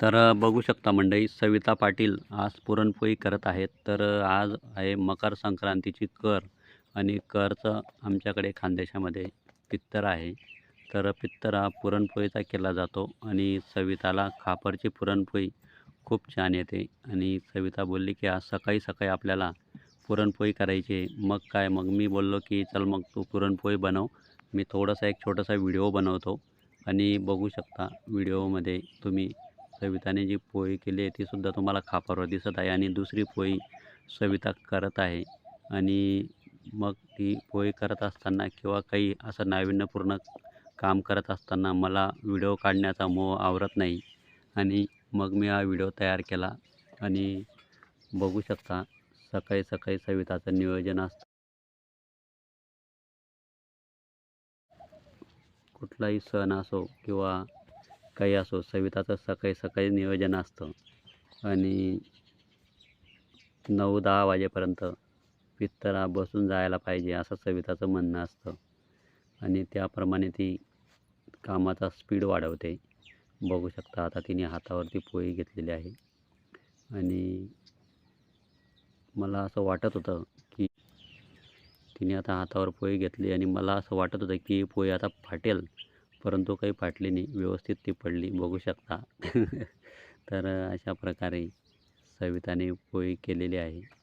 तर बघू शकता मंडळी सविता पाटील आज पुरणपोळी करत आहेत. तर आज आहे मकर संक्रांतीची कर आणि करचं आमच्याकडे खानदेशामध्ये पित्तर आहे. तर पित्तर हा पुरणपोळीचा केला जातो आणि सविताला खापरची पुरणपोळी खूप छान येते आणि सविता बोलली की आज सकाळी सकाळी आपल्याला पुरणपोळी करायची आहे. मग काय? मग मी बोललो की चल मग तू पुरणपोळी बनव. मी थोडासा एक छोटासा व्हिडिओ बनवतो आणि बघू शकता व्हिडिओमध्ये तुम्ही सविताने जी पोळी केली आहे तीसुद्धा तुम्हाला खापरवर दिसत आहे आणि दुसरी पोळी सविता करत आहे. आणि मग ती पोळी करत असताना किंवा काही असं नाविन्यपूर्ण काम करत असताना मला व्हिडिओ काढण्याचा मोह आवरत नाही. आणि मग मी हा व्हिडिओ तयार केला आणि बघू शकता सकाळी सकाळी सविताचं नियोजन असतं. कुठलाही सण असो किंवा काही असो सविताचं सकाळी सकाळी नियोजन असतं. आणि नऊ दहा वाजेपर्यंत पित्तरा बसून जायला पाहिजे असं सविताचं म्हणणं असतं. आणि त्याप्रमाणे ती कामाचा स्पीड वाढवते. बघू शकता आता तिने हातावरती पोळी घेतलेली आहे. आणि मला असं वाटत होतं की तिने आता हातावर पोळी घेतली आणि मला असं वाटत होतं की पोळी आता फाटेल. परंतु काही फाटली नाही व्यवस्थित ती पडली बघू शकता. तर अशा प्रकारे सविताने पोळी केलेली आहे.